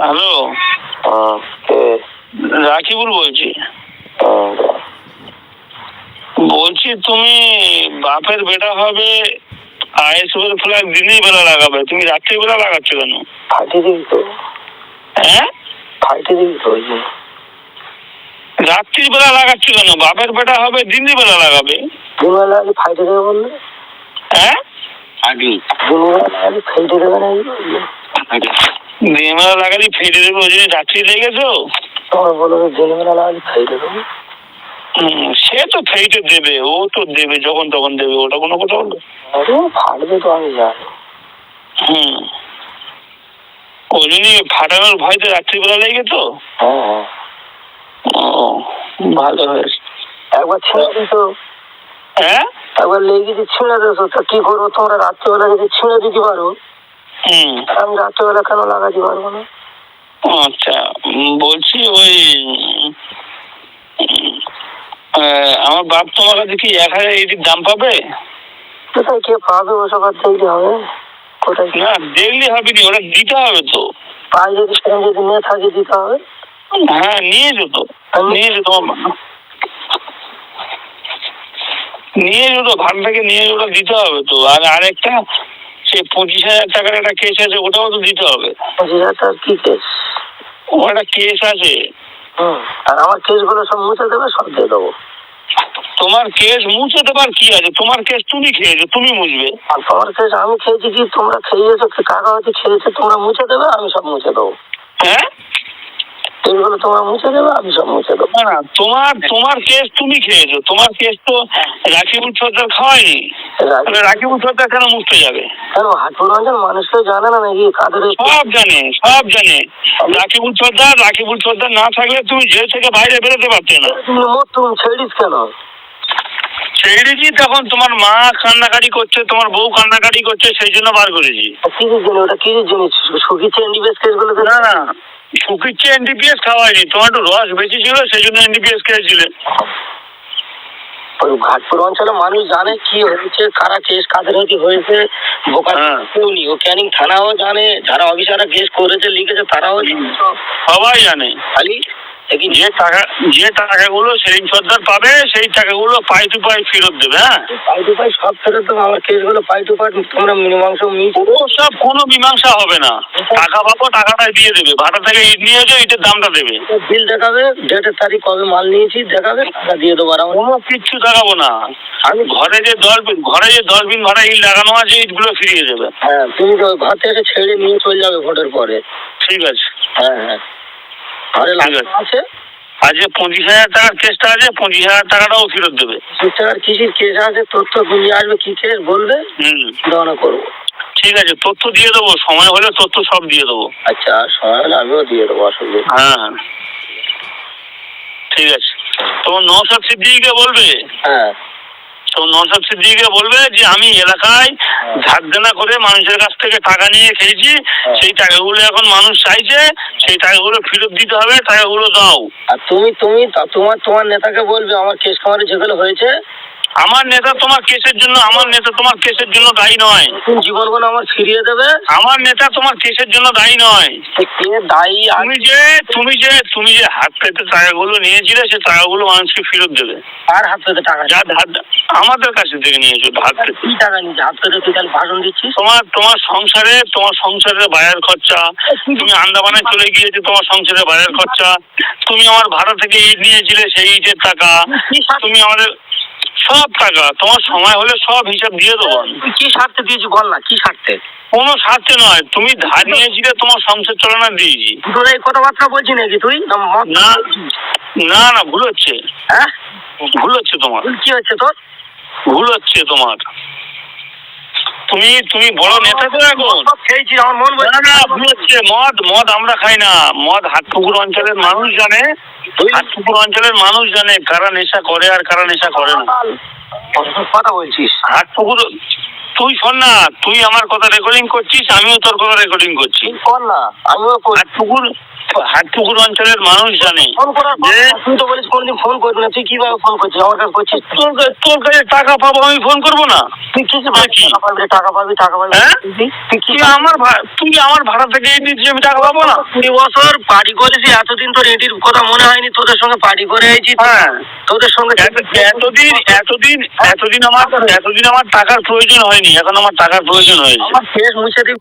Hello হ্যাঁ রাকিবুল বলছি। হ্যাঁ, বলছি তুমি বাপের বেটা হবে আইএসএল ফ্ল্যাগ বেলা লাগাবে। তুমি রাত্রিবেলা লাগাচ্ছ কেন? ফাটিয়ে দিবি তো। হ্যাঁ? ফাটিয়ে দিবি তো ওই রাত্রির বেলা লাগাচ্ছ কেন? বাপের বেটা হবে দিনের বেলা লাগাবে। দিনবেলা ফাইটে দেবে বললে? হ্যাঁ? দিনবেলা ফাইটে দেবে না এই বললে। দিনের বেলা লাগালে ফেটে দেবে জন্য রাত্রি লেগেছো তোমরা বলো দিনবেলা লাগালে ফাইটে দেবে। সে তো ফেটে দেবে ও তো দেবে যখন তখন দেবে ওটা কোনো কথা আরে ফাটবে তো আমি জানি। হুম। ওই জন্যই ফাটানোর ভয়তে রাত্রিবেলা লেগে তো? হ্যাঁ হ্যাঁ। ও ভালো হয়েছে। একবার ছিঁড়ে দিত হ্যাঁ? একবার লেগে যদি ছিঁড়ে দিত তা কি করব? তোমরা রাত্রেবেলা যদি ছেড়ে দিতে পারো আমি রাত্রেবেলা কেন লাগাতে পারব না? আচ্ছা বলছি ওই আমার বাপ তোমার কাছে কি এক হাজার এইটির দাম পাবে? কোথায় কে পাবে? ওসব আর দেখতে হবে? কোথায় না দেখলে হবে নি ওটা দিতে হবে তো। পায়ে যদি সেরকম যদি নিয়ে থাকে দিতে হবে? হ্যাঁ নিয়েছো তো। নিয়েছো তোমার মা- নিয়েছো তো ভাগ থেকে নিয়ে ওটা দিতে হবে তো। আর আরেকটা সে পঁচিশ হাজার টাকার একটা কেস আছে ওটাও তো দিতে হবে। পঁচিশ হাজার টাকার কি কেস ও একটা কেস আছে। আর আমার কেসগুলো সব মুছে দেবে সব দিয়ে দেবো। তোমার কেস মুছে দেবার কি আছে? তোমার কেস তুমি খেয়েছো তুমি মুছবে। আর তোমার কেস আমি খেয়েছি কি? তোমরা খেয়েছো কাকা হয়তো খেয়েছে তোমরা মুছে দেবে আমি সব মুছে দেবো। হ্যাঁ? তোমরা মুছে দেবে আমি সব মুছে দেবো। না তোমার তোমার কেস তুমি খেয়েছো। তোমার কেস তো রাকিবুল সর্দার খাওয়ায়নি। রাকিবুল সর্দার কেন মুছতে যাবে? কেন হাটপুর অঞ্চল মানুষ কেউ জানে না নাকি কাদের সব জানে সব জানে। রাকিবুল সর্দার রাকিবুল সর্দার না থাকলে তুমি জেল থেকে বাইরে বেরোতে পারতে না। তুমি মোট তুমি ছেড়িস কেন? ছেড়েছি তখন তোমার মা কান্নাকাটি করছে তোমার বউ কান্নাকাটি করছে সেই জন্য বার করেছি। কিসের জন্য? ওটা কিসের জিনিস সুখিচ্ছে এনডিবিএস কেসগুলো না না শুকিচ্ছে এনডিপিএস খাওয়ায়নি। তোমার একটু রস বেশি ছিল সেই জন্য এনডিপিএস খেয়েছিলে। ঘাটপুর অঞ্চলে মানুষ জানে কি হয়েছে কারা কেস কাদের হতে হয়েছে বোকা হ্যাঁ। কেউ নেই। ও ক্যানিং থানাও জানে যারা অফিসাররা কেস করেছে লিখেছে তারাও সবাই জানে। খালি যে টাকা যে টাকাগুলো সেলিম সর্দার পাবে সেই টাকাগুলো পাই টু পাই ফেরত দেবে হ্যাঁ? পাই টু পাই সব ফেরত দেবো আমার কেসগুলো পাই টু পাই তোমরা মীমাংস ও সব কোনো মীমাংসা হবে না। টাকা পাবো টাকাটা দিয়ে দেবে। ভাড়া থেকে ইট নিয়েছো ইটের দামটা দেবে। বিল দেখাবে ডেটের তারিখ কবে মাল নিয়েছি দেখাবে টাকা দিয়ে দেবো আর কোনো কিচ্ছু দেখাবো না। আমি ঘরে যে দশ ঘরে যে দশ বিন ভাড়া ইট লাগানো আছে ইটগুলো ফিরিয়ে দেবে। হ্যাঁ তুমি ঘর থেকে ছেড়ে নিয়ে চলে যাবে ভোটের পরে। ঠিক আছে। হ্যাঁ হ্যাঁ। ঘরে লাগানো আছে। আর পঁচিশ হাজার টাকার কেসটা আছে পঁচিশ হাজার টাকাটাও ফেরত দেবে। পঁচিশ টাকার কিসির কেস আছে তথ্য গুঞ্জে আসবে কি কেস বলবে? হুম। করব। ঠিক আছে তথ্য দিয়ে দেবো সময় হলে তথ্য সব দিয়ে দেবো। আচ্ছা সময় হলে আমিও দিয়ে দেবো অসুবিধা হ্যাঁ হ্যাঁ। ঠিক আছে। তোমার নৌসাদ সিদ্দিকিকে বলবে? হ্যাঁ। তো নৌসাদ সিদ্দিকিকে বলবে যে আমি এলাকায় ধার দেনা করে মানুষের কাছ থেকে টাকা নিয়ে খেয়েছি সেই টাকাগুলো এখন মানুষ চাইছে সেই টাকাগুলো ফেরত দিতে হবে টাকাগুলো দাও। আর তুমি তুমি তোমার তোমার নেতাকে বলবে আমার কেস খামারে যেগুলো হয়েছে আমার নেতা তোমার কেসের জন্য আমার নেতা তোমার কেসের জন্য দায়ী নয়। নতুন জীবনগুলো আমার ফিরিয়ে দেবে। আমার নেতা তোমার কেসের জন্য দায়ী নয়। কে দায়ী আর তুমি যে তুমি যে তুমি যে হাত পেতে টাকাগুলো নিয়েছিলে সে টাকাগুলো মানুষকে ফেরত দেবে। কার হাত পেতে টাকা যা ধার আমাদের কাছে থেকে নিয়েছো হাত পেতে। কি টাকা নিচ্ছে হাত পেতে তুই তাহলে ভাষণ দিচ্ছিস? তোমার তোমার সংসারে তোমার সংসারের বাইরের খরচা। তুমি আন্দামানে চলে গিয়েছো তোমার সংসারের বাইরের খরচা। তুমি আমার ভাড়া থেকে ইট নিয়েছিলে সেই ইটের টাকা। তুমি আমাদের সব টাকা। তোমার সময় হলে সব হিসাব দিয়ে দেবো কি স্বার্থে দিয়েছি বল না কি স্বার্থে? কোনো স্বার্থে নয়। তুমি ধার নিয়েছি তোমার সংসার চালানো দিয়েছি। তোর এই কথাবার্তা বলছি নাকি তুই? না না না ভুল হচ্ছে। হ্যাঁ? ভুল হচ্ছে তোমার। কি হচ্ছে তোর? ভুল হচ্ছে তোমার। তুমি তুমি বড় নেতা তো এখন। খেয়েছি আমার মন বলছে না ভুল হচ্ছে মদ মদ আমরা খাই না। মদ হাটপুকুর অঞ্চলের মানুষ জানে হাটপুকুর অঞ্চলের মানুষ জানে কারা নেশা করে আর কারা নেশা করে না। কথা বলছিস। হাটপুকুর তুই শোন না তুই আমার কথা রেকর্ডিং করছিস আমিও তোর কথা রেকর্ডিং করছি। কর না আমিও করি হাটপুকুর হাটপুকুর অঞ্চলের মানুষ জানে। ফোন করার পর যে তুই তো বলিস কোনোদিন ফোন করবি না তুই কীভাবে ফোন করছিস? আমার কাছে করছিস তোর কাছে টাকা পাবো আমি ফোন করব না। তুই কি? টাকা পাবি টাকা পাবি টাকা পাবি? তুই তুই কি তুই আমার তুই আমার ভাড়া থেকে আমি টাকা পাবো না? কুড়ি বছর পার্টি করেছি এতদিন তোর এটির কথা মনে হয়নি তোদের সঙ্গে পার্টি করে আইছি। হ্যাঁ। তোদের সঙ্গে এতদিন এতদিন এতদিন আমার এতদিন আমার টাকার প্রয়োজন হয়নি এখন আমার টাকার প্রয়োজন হয়েছে। আমার শেষ মুছে দিবি।